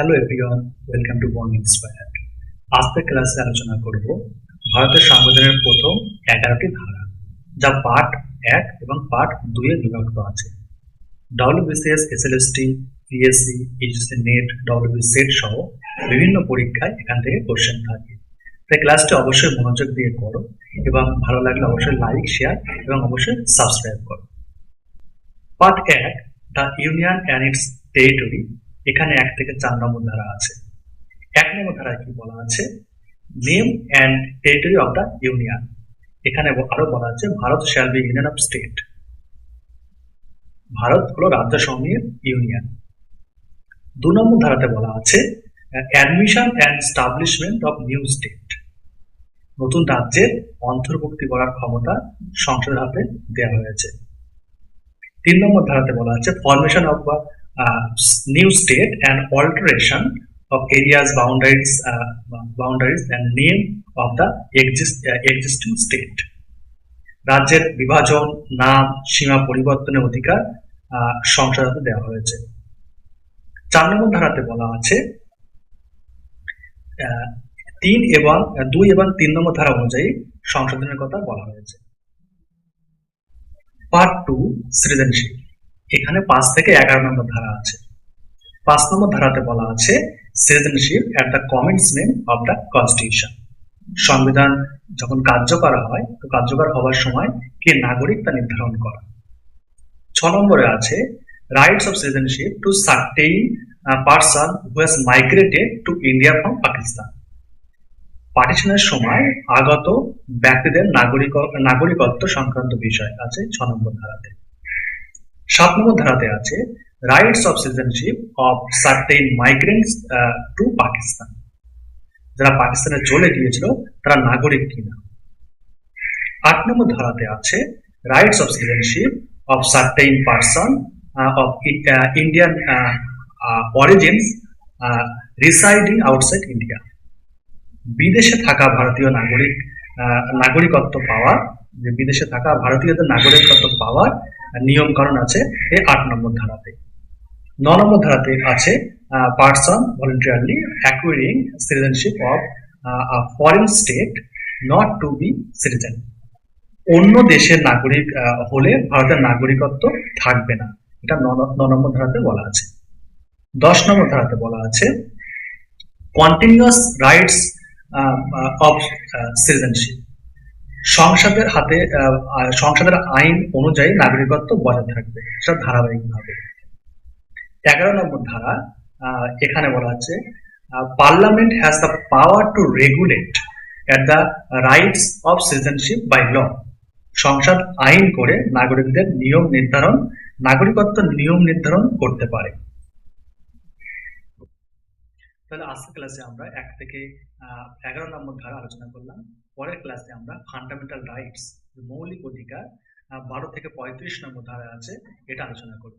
Hello everyone welcome to born inspired আজকের ক্লাসে আলোচনা করব ভারতের সংবিধানের প্রথম এগারোটি ধারা, যা পার্ট এক এবং পার্ট দুইয়ে বিভক্ত আছে। WBCS SLST PSC HSC NET WB SET সহ বিভিন্ন পরীক্ষায় এখান থেকে কোশ্চেন থাকে। তাই ক্লাসটি অবশ্যই মনোযোগ দিয়ে করো এবং ভালো লাগলে অবশ্যই লাইক শেয়ার এবং অবশ্যই সাবস্ক্রাইব করো। পার্ট এক the union and its territory এখানে এক থেকে চার নম্বর ধারা আছে। এক নম্বর ধারায় কি বলা আছে? Name and territory of the union এখানে আরও বলা আছে, Bharat shall be union of state Bharat হলো রাজ্য সমূহের ইউনিয়ন দু নম্বর ধারাতে বলা আছে admission and establishment of new state নতুন রাজ্যের অন্তর্ভুক্তি করার ক্ষমতা সংসদের হাতে দেওয়া হয়েছে। তিন নম্বর ধারাতে বলা আছে formation of uh, new state and alteration of areas boundaries uh, boundaries and name of the exist, uh, existing state. রাজ্যের বিভাজন নাম সীমা পরিবর্তনের অধিকার সংসদে দেওয়া হয়েছে চার নম্বর ধারাতে বলা আছে তিন এবং দুই এবং তিন নম্বর ধারা অনুযায়ী সংশোধনের কথা বলা হয়েছে পার্ট টু সৃজনশীল এখানে পাঁচ থেকে এগারো নম্বর ধারা আছে। পাঁচ নম্বর ধারাতে বলা আছে citizenship at the commencement of the constitution সংবিধান যখন কার্যকর হয়, তো কার্যকর হওয়ার সময় কে নাগরিক তা নির্ধারণ করা। ছ নম্বরে আছে rights of citizenship to certain person who has migrated to India from Pakistan পার্টিশনের সময় আগত ব্যক্তিদের নাগরিক নাগরিকত্ব সংক্রান্ত বিষয় আছে ছ নম্বর ধারাতে। সাত নম্বর ধারাতে আছে rights of citizenship of certain migrants to Pakistan যারা পাকিস্তানে চলে গিয়েছিল তারা নাগরিক কিনা? আট নম্বর ধারাতে আছে rights of citizenship of certain person of Indian origins residing outside India বিদেশে থাকা ভারতীয় নাগরিক আহ, নাগরিকত্ব পাওয়া যে বিদেশে থাকা ভারতীয়দের নাগরিকত্ব পাওয়ার নিয়ম কারণ আছে এই আট নম্বর ধারাতে। ন নম্বর ধারাতে আছে person voluntarily acquiring citizenship of foreign state not to be citizen অন্য দেশের নাগরিক হলে ভারতের নাগরিকত্ব থাকবে না। এটা ন নম্বর ধারাতে বলা আছে। দশ নম্বর ধারাতে বলা আছে কন্টিনিউয়াস রাইটস অফ সিটিজেনশিপ সংসদের হাতে সংসদের আইন অনুযায়ী নাগরিকত্ব বজায় থাকবে। সেটা ধারাবাহিকভাবে। এগারো নম্বর ধারা এখানে বলা আছে parliament has the power to regulate at the rights of citizenship by law. সংসদ আইন করে নাগরিকদের নিয়ম নির্ধারণ, নাগরিকত্ব নিয়ম নির্ধারণ করতে পারে। তাহলে আজকের ক্লাসে আমরা এক থেকে এগারো নম্বর ধারা আলোচনা করলাম। পরের ক্লাসে আমরা ফান্ডামেন্টাল রাইটস মৌলিক অধিকার বারো থেকে পঁয়ত্রিশ নম্বর ধারা আছে, এটা আলোচনা করব।